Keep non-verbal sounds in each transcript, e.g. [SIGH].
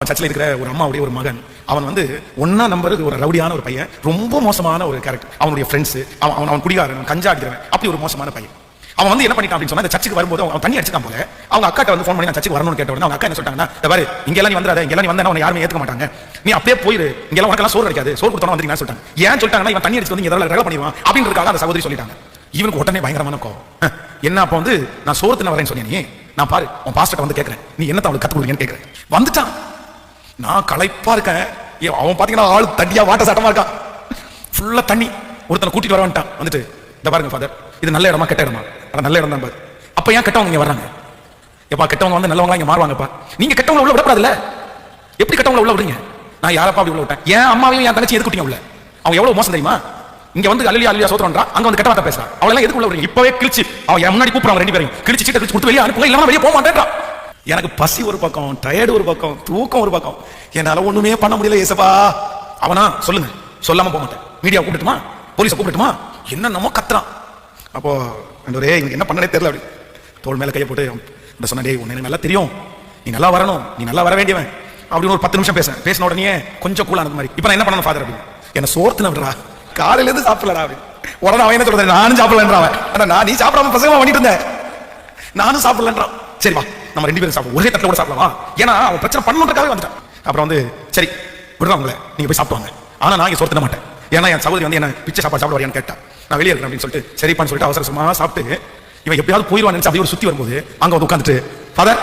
சர்ச்சில் இருக்கிற ஒரு அம்மாவுடைய ஒரு மகன். அவன் வந்து ஒன்னா நம்பர் ஒரு ரவுடியான ஒரு பையன். ரொம்ப மோசமான ஒரு கேரக்டர் அவனுடைய ஃப்ரெண்ட்ஸ் அவன் அவன் அவன் குடிகாரன் கஞ்சா அடிக்கிறவன் அப்படி ஒரு மோசமான பையன். அவன் வந்து என்ன பண்ணிட்டான் அப்படின்னு சொன்னா சர்ச்சுக்கு வரும்போது அவன் தண்ணி அடிச்சுட்டான் போல. அவங்க அக்காட்ட வந்து ஃபோன் பண்ணி நான் சர்ச்சுக்கு வரணும்னு கேட்ட உடனே அவங்க அக்கா என்ன சொல்லிட்டாங்கன்னா "இந்த பாரு இங்கெல்லாம் நீ வந்துடாத இங்கெல்லாம் நீ வந்தா யாருமே ஏத்துக்க மாட்டாங்க. நீ அப்படியே போயிரு. இங்கெல்லாம் உனக்கெல்லாம் சோறு கிடைக்காது. சோறு கொடுத்தா வந்தீங்கன்னா சொல்லிட்டாங்க ஏன் சொல்லிட்டாங்கன்னா இவன் தண்ணி அடிச்சு வந்து எதாவது ரகல பண்ணிடுவான். அப்படின்றதுக்காக அந்த சகோதரி சொல்லிட்டாங்க. இவனுக்கு உடனே பயங்கரமான கோவம் என்ன அப்ப வந்து நான் சோறு தின வரேன்னு சொன்னேன் நீ? நான் பாரு உன் பாஸ்டர் வந்து கேட்கறேன் நீ என்னத்த அவளுக்கு கத்து கொடுங்கன்னு கேட்கறேன் வந்துட்டான். நான் களைப்பா இருக்கேன். ஏ, அவன் பாத்தீங்கன்னா ஆள் தண்ணியா வாட்ட சட்டமா இருக்கான். ஃபுல்லா தண்ணி. ஒருத்தனை கூட்டிட்டு வர வந்துட்டான். வந்துட்டு இந்த பாருங்க ஃபாதர் இது நல்ல இடமா கெட்ட இடமா? அட நல்ல இடம் தான் பாரு. அப்ப ஏன் கெட்டவங்க இங்க வர்றாங்க? எப்பா கெட்டவங்க வந்து நல்லவங்களா இங்க மாறுவாங்கப்பா. நீங்க கெட்டவங்க உள்ள விடப்படாதுல்ல. எப்படி கெட்டவங்க உள்ள விடுறீங்க? நான் யாரப்பா அப்படி உள்ள விட்டேன்? ஏன் அம்மாவையும் என் தங்கச்சி எதுக்கு உள்ள? அவன் எவ்வளவு மோசம் தெரியுமா? இங்க வந்து அல்லியா அல்லியா சோத்திரம்ன்றா அங்க வந்து கெட்ட வார்த்தை பேசுறான் அவளெல்லாம் எதுக்குள்ள எதுக்கு உள்ள விடுறீங்க? இப்பவே கிழிச்சு. அவன் முன்னாடி கூப்பிடுறான் ரெண்டு பேரும் கிழிச்சு சீட்டை கிழிச்சு கொடுத்து வெளியே அனுப்புங்க இல்லாம வெளியே போக மாட்டேன்றான் எனக்கு பசி ஒரு பக்கம் டயர்டு ஒரு பக்கம் தூக்கம் ஒரு பக்கம். என்னால் ஒண்ணுமே பண்ண முடியல ஏசப்பா. அவனா சொல்லுங்க. சொல்லாம போக மாட்டேன். மீடியா கூப்பிட்டுமா போலீஸை கூப்பிட்டுமா என்னென்னமோ கத்துறான். அப்போ ஆண்டவரே இவனுக்கு என்ன பண்ணனே தெரியல அப்படி. தோள் மேல கையை போட்டு இந்த சொன்ன டேய் உன்னை எனக்கு நல்லா தெரியும். நீ நல்லா வரணும். நீ நல்லா வர வேண்டியவன். அப்படின்னு ஒரு பத்து நிமிஷம் பேச பேசின உடனே கொஞ்சம் கூலானது அந்த மாதிரி. இப்போ நான் என்ன பண்ணணும் ஃபாதர் அப்படின்னு. என்ன சோர்த்துன விடுறா. காலையிலேருந்து சாப்பிடலடா அப்படி உடனே அவன் என்ன சொல்றது நானும் சாப்பிடலன்றான். நான் நீ சாப்பிடாம பசங்க பண்ணிட்டு இருந்தேன். நானும் சாப்பிடலன்றான். சரி வா. நம்ம ரெண்டு பேரும் சாப்பிடுவோம். ஒரே தட்டில் கூட சாப்பிடலாம்? ஏன்னா அவன் பிரச்சனை பண்ணுறதுக்காகவே வந்துட்டான். அப்புறம் வந்து சரி விடுறா உங்களை. நீங்க போய் சாப்பிடுவாங்க ஆனா நான் இங்கே சோர்த்திட மாட்டேன். ஏன்னா என் சகோதரி வந்து என்ன பிச்சை சாப்பாடு சாப்பிட வரையான்னு கேட்டா. நான் வெளியே இருக்கேன் அப்படின்னு சொல்லிட்டு சரிப்பான்னு சொல்லிட்டு அவசர சும்மா சாப்பிட்டு இவன் எப்படியாவது போயிடுவான் நினைச்சு அப்படியே ஒரு சுற்றி வரும்போது அங்கே வந்து உட்காந்துட்டு ஃபாதர்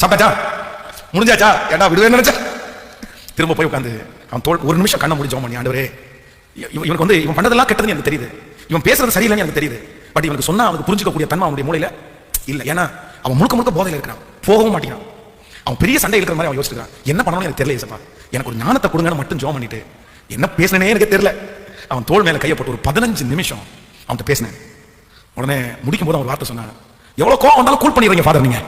சாப்பிட்டாச்சா? முடிஞ்சாச்சா? ஏடா விடுவேன்னு நினைச்சா? திரும்ப போய் உட்காந்து அவன் தோல் ஒரு நிமிஷம் கண்ணை முடிஞ்சோம் பண்ணி ஆண்டவரே இவனுக்கு வந்து இவன் பண்ணதெல்லாம் கெட்டதுன்னு எனக்கு தெரியுது. இவன் பேசுறது சரியில்லைன்னு எனக்கு தெரியுது. பட் இவனுக்கு சொன்னா அவனுக்கு புரிஞ்சுக்கக்கூடிய தன்மை அவனுடைய மூளையில இல்ல. ஏன்னா அவன் முழுக்க முழுக்க போதையில் இருக்கிறான். போகவும் மாட்டேங்கிறான். அவன் பெரிய சண்டை இருக்கிற மாதிரி அவன் யோசிக்கிறான் என்ன பண்ணணும் எனக்கு தெரியல ஏசப்பா எனக்கு ஒரு ஞானத்தை கொடுங்கன்னு மட்டும் ஜோம் பண்ணிட்டு என்ன பேசுனே எனக்கு தெரியல. அவன் தோள் மேலே கையை போட்டு ஒரு பதினஞ்சு நிமிஷம் அவன்கிட்ட பேசினேன். உடனே முடிக்கும் போது அவன் வார்த்தை சொன்னான். எவ்வளோ கோவம் வந்தாலும் கூல் பண்ணிடுறீங்க ஃபாதர் நீங்கள்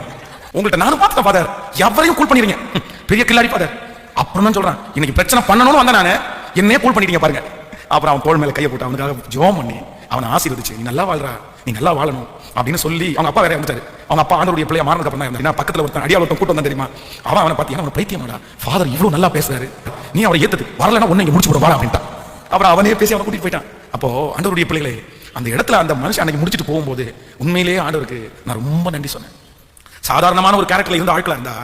உங்கள்கிட்ட நானும் பார்த்துட்டேன் ஃபாதர் எவரையும் கூல் பண்ணிடுறீங்க. [LAUGHS] பெரிய கில்லாடி ஃபாதர் அப்புறம் தான் சொல்கிறான் இன்னைக்கு பிரச்சனை பண்ணணும்னு வந்தேன் நான். என்னையே கூல் பண்ணிட்டீங்க பாருங்க. அப்புறம் அவன் தோள் மேலே கையை போட்டு அவனுக்காக ஜோம் பண்ணி அவனை ஆசீர்வதிச்சு நீ நல்லா வாழ்றா நீ நல்லா வாழணும் அப்படின்னு சொல்லி அவங்க அப்பா வேற வந்துட்டாரு அவங்க அப்பா ஆண்டோடைய பிள்ளைய மாறினதுக்கு அப்புறம் தான் இருந்தாரு. ஒருத்தன் அடியால் ஒருத்தன் கூட்டு வந்தான் தெரியுமா? அவன் அவனை பார்த்தீங்கன்னா அவன் பைத்தியமாடா ஃபாதர் இவ்வளோ நல்லா பேசுறாரு. நீ அவரை ஏத்துட்டு வரலன்னா ஒன்னு இங்கே முடிச்சு விட வாடா அப்படின்ட்டான். அப்புறம் அவனே பேசி அவனை கூட்டிட்டு போயிட்டான். அப்போ ஆண்டவருடைய பிள்ளைகளே அந்த இடத்துல அந்த மனுஷன் அன்னைக்கு முடிச்சுட்டு போகும்போது உண்மையிலேயே ஆண்டவருக்கு நான் ரொம்ப நன்றி சொன்னேன். சாதாரணமான ஒரு கேரக்டர்ல இருந்த ஆட்களா இருந்தா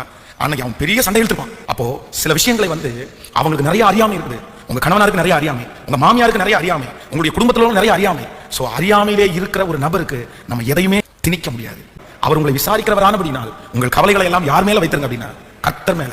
அன்னைக்கு அவன் பெரிய சண்டை இழுத்துப்பான் அப்போ சில விஷயங்களை வந்து அவங்களுக்கு நிறைய அறியாமல் இருக்குது. உங்க கணவனாருக்கு நிறைய அறியாமை உங்க மாமியாருக்கு நிறைய அறியாமை உங்களுடைய குடும்பத்திலும் நிறைய அறியாமை. சோ அறியாமையிலே இருக்கிற ஒரு நபருக்கு நம்ம எதையுமே திணிக்க முடியாது. அவர் உங்களை விசாரிக்கிறவரான அப்படின்னா உங்கள் கவலைகளை எல்லாம் யார் மேல வைத்திருங்க அப்படின்னா கத்தர் மேல.